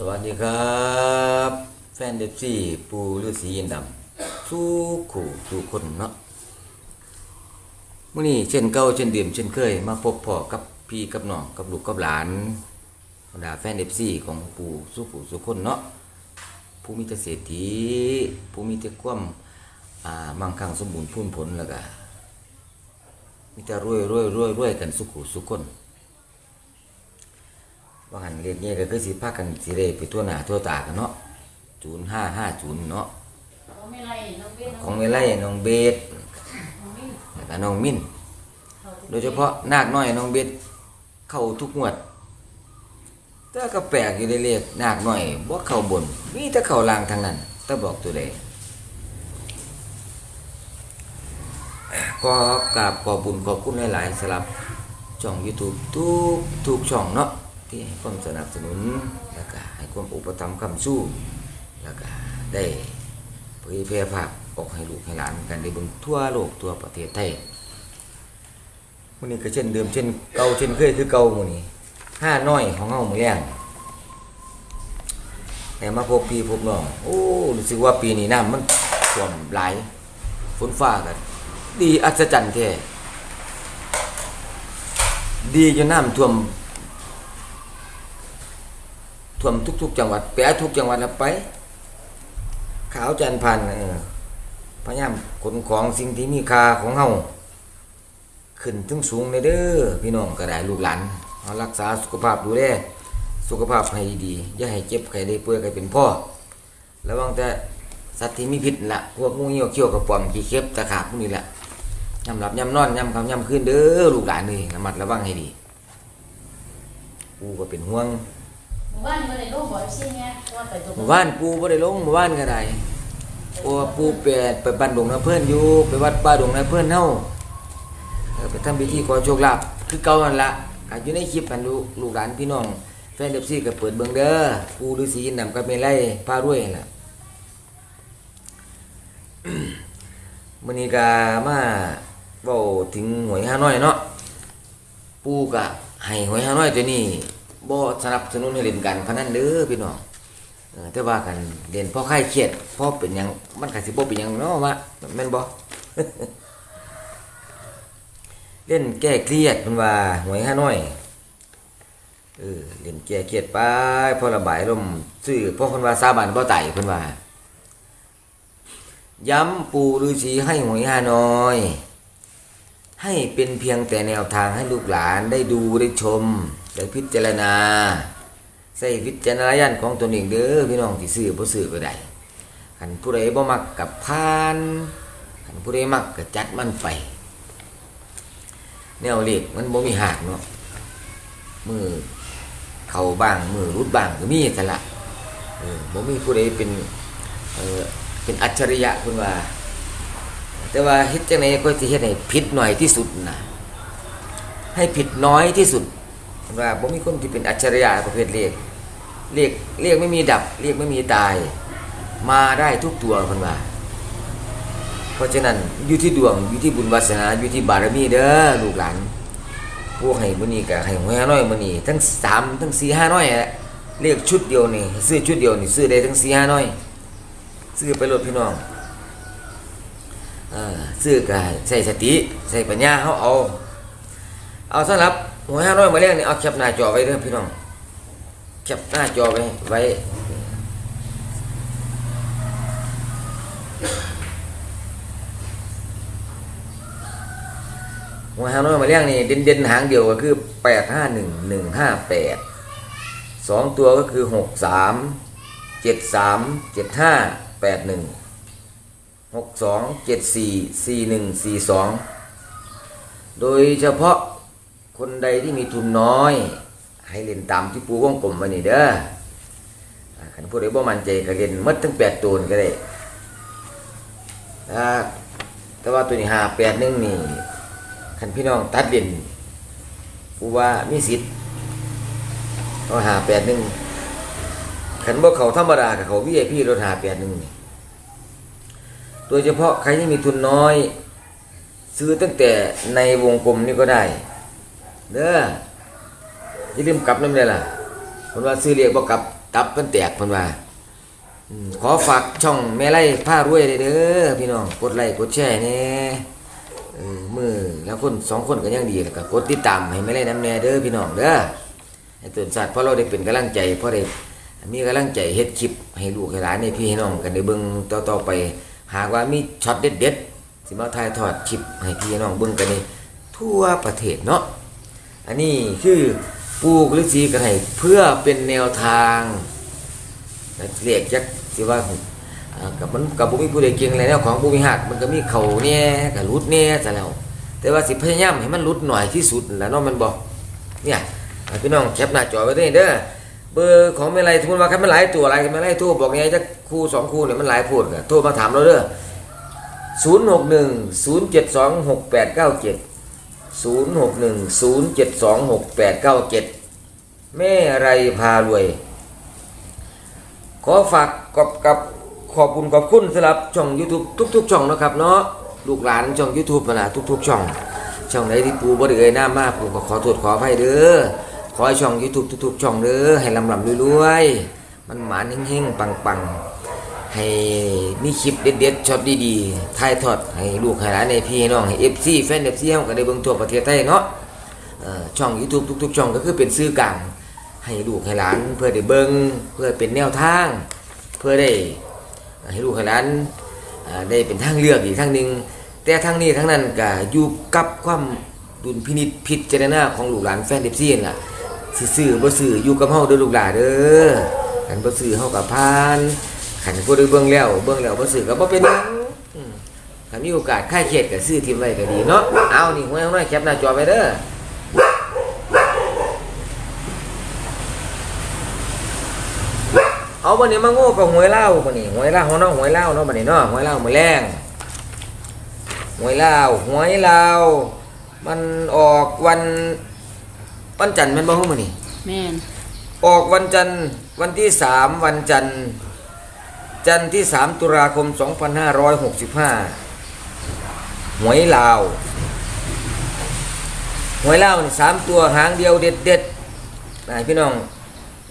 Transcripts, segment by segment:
สวัสดีครับ แฟนเดฟซี่ปูฤาษียินดำสู้ขู่สู้คนเนาะมื่อนี้เช่นเก่าเช่นเดิมเช่นเคย มาพบพ่อกับพี่กับน้องกับลูกกับหลานบรรดาแฟนเดฟซี่ของปูสู้ขู่สู้คนเนาะผู้มีแต่เศรษฐีผู้มีแต่ความอ่ามั่งคั่งสมบูรณ์พูนผลแล้วก็มีแต่รวยรวยรวยรวยกันสุขุสุขคน ว่าหันเรียนเนี่ยก็คือสิพากันสิได้ไปทั่วหน้าทั่วตากันเนาะศูนย์ห้าห้าศูนย์เนาะของไม่ไรน้องเบ้นของเมลัยน้องเบสน้องมิ้นแล้วก็น้องมิ้นเขาจะโดยเฉพาะนาคน้อยน้องเบสเข้าทุกงวดแต่ก็แปลกอยู่ได้เรียกนาคน้อยบ่เข้าบนมีแต่เข้าล่างทางนั้นแต่บอกตัวใดก็กราบขอบบุญขอบคุณหลายๆสำหรับช่อง YouTube ทุกทุกช่องเนาะ ที่ให้ความสนับสนุนแล้วก็ให้ความอุปถัมภ์คำสู้แล้วก็ได้เผยแพร่ภาพออกให้ลูกให้หลานกันได้บิ่งทั่วโลกทั่วประเทศไทยมื้อนี้ก็เช่นเดิมเช่นเก่าเช่นเคยคือเก่ามื้อนี้ห้าน้อยของเฮามื้อแรงแต่มาพบพี่พบน้องโอ้รู้สึกว่าปีนี้น้ำมันท่วมหลายฝนฟ้าก็ดีอัศจรรย์แท้ดีจนน้ำท่วม ท่วมทุก ๆ จังหวัดแปะทุกจังหวัดแล้วไป ขาวจันพันเออพยายามขนของสิ่งที่มีค่าของเฮาขึ้นถึงสูงเลยเด้อพี่น้องก็ได้ลูกหลานเอารักษาสุขภาพดูแลสุขภาพให้ดีอย่าให้เจ็บใครได้ป่วยใครเป็นพ่อระวังแต่สัตว์ที่มีพิษละพวกงูเหี่ยวเขี้ยวกระป๋อมขี้เข็บตะขาบพวกนี้แหละยำหลับยำนอนยำคำยำคืนเด้อลูกหลานนี่ระมัดระวังให้ดีกูก็เป็นห่วง หมู่บ้านบ่ไหร่ลูกบอกใช่ไงว่าไปตัวหมู่บ้านปูบ่ได้ลงหมู่บ้านก็ได้เพราะว่าปูแปดไปบ้านดงนาเพื่อนอยู่ไปวัดป่าดงนาเพื่อนเฮาเออไปทำพิธีขอโชคลาภคือเก่านั่นละก็อยู่ในคลิปกันลูกลูกหลานพี่น้อง แฟนเดฟซี่ก็เปิดเบิ่งเด้อปูฤาษีนำกับเมลัยพารวยนั่นล่ะมื้อนี้ก็มาเว้าถึงหวยฮานอยเนาะปูก็ให้หวยฮานอยตัวนี้ บ่สนับสนุนให้เล่นการพนันเด้อพี่น้องเออแต่ว่ากันเรียนพ่อไข้เครียดพ่อเป็นยังมันก็สิบ่เป็นยังเนาะวะแม่นบ่เล่นแก้เครียดเพิ่นว่าหวยห้าน้อยเออเล่นแก้เครียดไปพอระบายลมซื้อพ่อเพิ่นว่าสาบานบ่ไตเพิ่นว่า ย้ำปู่ฤาษีให้หวยห้าน้อย ให้เป็นเพียงแต่แนวทางให้ลูกหลานได้ดูได้ชม ได้พิจารณาใส่วิจารณาญาณของตนเองเด้อพี่น้องที่ซื้อบ่ซื้อก็ได้คันผู้ใดบ่มักกับพานคันผู้ใดมักก็จัดมันไปแนวเลขมันบ่มีหักเนาะมือเข้าบ้างมือรุดบ้างก็มีแต่ละเออบ่มีผู้ใดเป็นเออเป็นอัจฉริยะเพิ่นว่า แต่ว่าเฮ็ดจังไดก็สิเฮ็ดให้ผิดหน่อยที่สุดนะให้ผิดน้อยที่สุด ว่าผมมีคนที่เป็นอัจฉริยะประเภทเลขเลขเลขไม่มีดับเลขไม่มีตาย มาได้ทุกตัวคนว่าเพราะฉะนั้นอยู่ที่ดวงอยู่ที่บุญวาสนาอยู่ที่บารมีเด้อลูกหลานพวกให้มื้อนี้ก็ให้หัวน้อยมื้อนี้ทั้งสามทั้งสี่ห้าน้อยอะเลขชุดเดียวนี่ซื้อชุดเดียวนี่ซื้อได้ทั้งสี่ห้าน้อยซื้อไปรถพี่น้องเออซื้อก็ใส่สติใส่ปัญญาเฮาเอา เอาสำหรับ หัวห้าร้อยมาเรียกนี่เอาแคปหน้าจอไว้เด้องพี่น้องแคปหน้าจอไว้ไว้หัวห้าร้อยมาเรียกนี่เด่นเด่นหางเดียวก็คือแปดห้าหนึ่งหนึ่งห้าแปดสองตัวก็คือหกสามเจ็ดสามเจ็ดห้าแปดหนึ่งหกสองเจ็ดสี่สี่หนึ่งสี่สองโดยเฉพาะ คนใดที่มีทุนน้อย ให้เล่นตามที่ปูวงกลมมานี่เด้ออ่าคันผู้ใดบ่มันใจก็เล่นหมดทั้งแปดตัวนี่ก็ได้าแต่ว่าตัวนี้หาแปดหนึ่งนี่คันพี่น้องตัดเล่นปูว่ามีสิทธิ์เอาหาแปดหนึ่งคันบ่เขาธรรมดากับเขาวิไอพี่รถหาแปดหนึ่งนี่โดยเฉพาะใครที่มีทุนน้อย ซื้อตั้งแต่ในวงกลมนี่ก็ได้ เด้ออย่าลืมกลับน้ำเลยล่ะคนว่าซื้อเรียกบ่กลับตับมันแตกเพิ่นว่าขอฝากช่องแม่ไล่ผ้ารวยเด้อพี่น้องกดไลค์กดแชร์แหน่เออมือแล้วคนสองคนก็ยังดีแล้วก็กดติดตามให้แม่ไล่น้ำแน่เด้อพี่น้องเด้อให้ตื่นสัตว์เพราะเราได้เป็นกำลังใจเพราะได้มีกำลังใจเฮ็ดคลิปให้ลูกให้หลานให้พี่ให้น้องกันได้เบิ่งต่อๆไป หากว่ามีช็อตเด็ดๆสิมาถ่ายทอดคลิปให้พี่ให้น้องเบิ่งกันในทั่วประเทศเนาะ อันนี้คือปูกฤาษีกันให้เพื่อเป็นแนวทางเรียกจักสิว่าอ่ากับมันกับบุมีผู้ใดเก่งอะไรแนวของบุมีหักมันก็มีเขาเนี่ยกับรุดเนี่ยซะแล้วแต่ว่าสิพยายามให้มันรุดหน่อยที่สุดแล้วเนาะมันบอกเนี่ยพี่น้องแคปหน้าจอไว้ด้วยเด้อเบอร์ของไม่ไรสมมาคันมันหลายตัวอะไรคันมันหลายตัวบอกไงจะคู่สองคู่เนี่ยมันหลายพูดกันโทรมาถามเราเด้อศูนย์หกหนึ่งศูนย์เจ็ดสองหกแปดเก้าเจ็ด 0 6 1 0 7 2 6 8 9 7 แม่ไรพารวย ขอฝากกับกับขอบคุณขอบคุณสำหรับช่อง YouTube ทุก ๆ ช่องนะครับเนาะลูกหลานช่อง YouTube มาละทุก ๆ ช่อง ช่องไหนที่ปูบ่ได้เอ่ยหน้ามากปูก็ขอโทษขออภัยเด้อขอให้ช่อง YouTube ทุก ๆ ช่องเด้อให้ลำลำรวยๆมันหมานเฮงๆปังๆ ให้มีคลิปเด็ดๆช็อตดีๆถ่ายทอดให้ลูกให้หลานในพี่ให้น้องให้ FC แฟน FC เฮาก็ได้เบิ่งทั่วประเทศไทยเนาะช่อง YouTube ทุกๆช่องก็คือเป็นสื่อกลางให้ลูกให้หลานเพื่อได้เบิ่งเพื่อเป็นแนวทาง เพื่อได้ให้ลูกให้หลานได้เป็นทางเลือกอีกทางหนึ่งแต่ทางนี้ทางนั้นก็อยู่กับความดุลพินิจพิจารณาของลูกหลานแฟน FC นั่นล่ะสิซื้อบ่ซื้ออยู่กับเฮาเด้อลูกหลานเด้อคันบ่ซื้อเฮาก็ผ่าน คันผู้ใดเบิ่งแล้วเบิ่งแล้วบ่ซื้อก็บ่เป็นหยังอืมถ้ามีโอกาสค่ายเครียดก็ซื้อทิมไว้ก็ดีเนาะเอานี่ห้วยน้อยแคปหน้าจอไว้เด้อเอาบันนี้มาโง่กับหวยเล่าบันนี้หวยเล่าของน้องหวยเล่าเนาะบันนี้เนาะหวยเล่ามือแรงหวยเล่าหวยเล่ามันออกวันวันจันทร์แมันบ่ฮู้มื้อนี้แม่นออกวันจันทร์วันที่สามวันจันทร์ จันทร์ที่สามตุลาคม 2565 หวยลาว หวยลาวนี่สามตัวหางเดียวเด็ดเด็ดนะพี่น้อง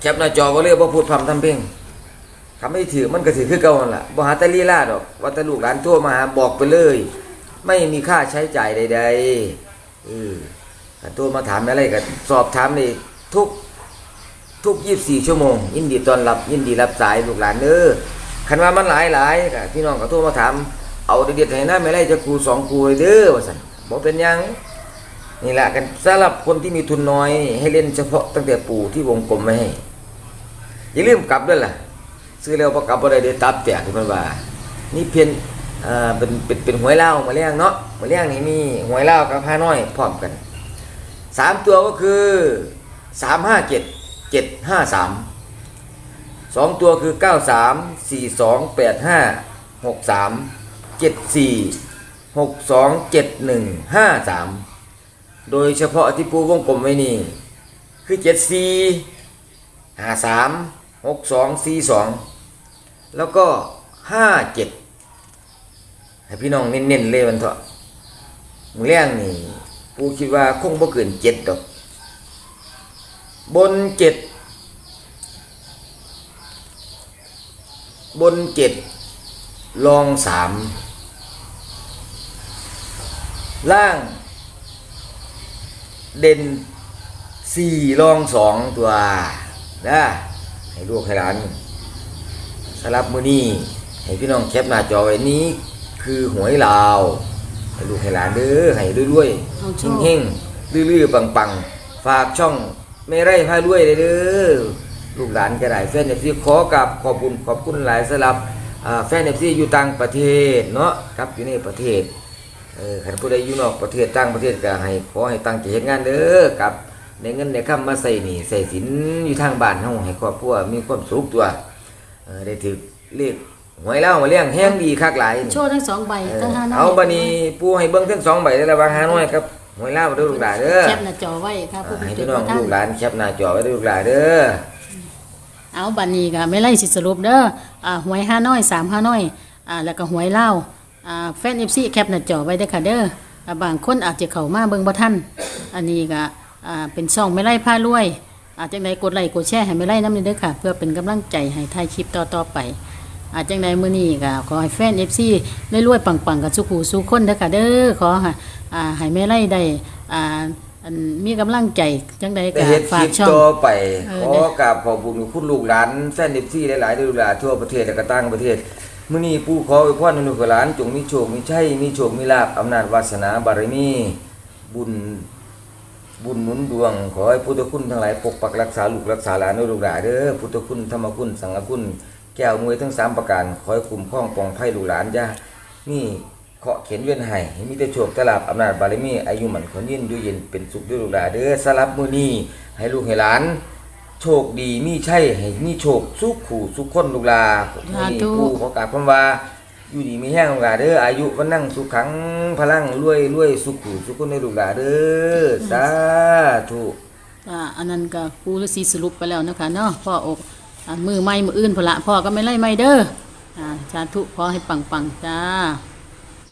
แคปหน้าจอก็เรียกว่าพูดพร่ำทำเพลงคำไม่ถือมันก็ถือคือเก่านั่นล่ะบ่หาตะลีลาดอกว่าแตลูกหลานทั่วมาหาบอกไปเลย ไม่มีค่าใช้จ่ายใดๆเออถ้าโทั่วมาถามอะไรก็สอบถามในทุกทุก 24 ชั่วโมง ยินดีตอนรับ ยินดีรับสายลูกหลานเด้อ คันว่ามันหลายหลายก็พี่น้องก็โทรมาถามเอาเด็ดๆให้หน้าไม่ไรจะครูสองครูเด้อว่าซั่นบ่เป็นยังนี่แหละกันสำหรับคนที่มีทุนน้อย ให้เล่นเฉพาะตั้งแต่ปู่ที่วงกลมไว้ให้อย่าลืมกลับด้วยล่ะ ซื้อแล้วบ่กลับบ่ได้เดี๋ยวตับแตกที่มันว่า นี่เพียนอ่าเป็นเป็นเป็นหวยเล่ามาเลี้ยงเนาะมาเลี้ยงนี่มีหวยเล่ากับผ้าน้อยพร้อมกันสามตัวก็คือสามห้าเจ็ดเจ็ดห้าสาม สองตัวคือ 93 42 85 63 74 62 71 53 โดยเฉพาะที่ปูวงกลมไว้นี่ คือ 74 53 62 42 แล้วก็ 57 ให้พี่น้องเน้นๆเลยมันเถอะมึงเลี้ยงนี่ปูคิดว่าคงบ่เกิน7ดอก บน 7 บนเจ็ดลองสามล่าง เด่นสี่ลองสองตัวนะให้ลูกให้หลานสำหรับมือนี้ให้พี่น้องแคปหน้าจอไว้นี้ คือหวยลาว ให้ลูกให้หลานเด้อให้ด้วยเอาโชๆคเฮงๆลื่อๆปังๆ ฝากช่องไม่ไร่พาด้วยเลยเด้อ ลูกหลานกระไดแฟนเอฟซีขอกับขอบคุณขอบคุณหลายสำหรับอ่าแฟนเอฟซีอยู่ต่างประเทศเนาะครับอยู่ในประเทศเออคันผู้ใดอยู่นอกประเทศต่างประเทศก็ให้ขอให้ตั้งใจเฮ็ดงานเด้อกับในเงินในคำมาใส่หนี่ใส่สินอยู่ทางบ้านเฮาให้ครอบครัวมีความสุขตัวเออได้ถือเลขหวยเล่ามาเลี้ยงแห้งดีคักหลายนี่โชว์ทั้งสองใบเออทั้งห้าน้อยเอาบัดนี้ปู่ให้เบิ่งทั้งสองใบได้แล้วว่าหาน้อยครับหวยเล่าเด้อลูกหลานเด้อแคปหน้าจอไว้ครับผู้อ่าให้ติพี่ดน้องท่านลูกหลานแคปหน้าจอไว้เด้อลูกหลานเด้อ เอาบัดนี้ก็ไม่ไล่สิสรุปเด้ออ่าหวยห้าน้อยสามห้าน้อยอ่าแล้วก็หวยเล่าอ่าแฟนเอฟซีแคปหน้าจอไว้เด้อค่ะเด้ออ่าบางคนอาจจะเข้ามาเบิ่งบ่ทันอันนี้ก็อ่าเป็นช่องไม่ไล่ผ้ารวยอาจังใดกดไลค์กดแชร์ให้ไม่ไล่น้ำเด้อค่ะ เพื่อเป็นกำลังใจให้ถ่ายคลิปต่อๆไป อาจังใดมื้อนี้ก็ขอให้แฟน FC ได้รวยปังๆกับสุขูสุขคนเด้อค่ะเด้อขอให้อ่าให้แม่ไล่ได้อ่า อันมีกำลังใจจังใดได้ก็เฮ็ดคฝาลิกปช่อง ต่อไปเอขออได้ กราบขอบคุณคุณลูกหลานแฟนเอฟซีหลายๆลูกหลานทั่วประเทศและก็ต่างประเทศมื้อนี้ผู้ขออวยพรให้ลูกหลานจงมีโชคมีชัยมีโชคมีลาภอำนาจวาสนาบารมีบุญบุญหนุนดวง ขอให้พุทธคุณทั้งหลายปกปักรักษาลูกรักษาหลานด้วยลูกหลานเด้อพุทธคุณธรรมคุณสังฆคุณแก้วมวยทั้งสามประการขอให้คุ้มครองปองไผ่ลูกหลานจ้านี่ เคาะเขียนเวียนให้ให้มีแต่โชคแต่ลาภอำนาจบารมีอายุหมันคนยืนอยู่เย็นเป็นสุขด้วยลูกหลานเด้อสลับมื้อนี้ให้ลูกให้หลาน โชคดีมีใช่ให้มีโชคสุขขู่สุขคนลูกหลานมื้อนี้สาธุผู้ขอกราบคำว่าอยู่ดีมีแห้งลูกหลานเด้ออายุวันนั่งสุขขังพลังรวยรวยสุขขู่สุขคนในลูกหลานเด้อสาธุอ่าอันนั้นก็ปูฤาษีสรุปไปแล้วนะคะเนาะพ่ออกอ่ามือไม้มืออื่นพนละพ่อก็ไม่ไล่ไม่เด้ออ่าสาธุขอให้ปังๆจ้า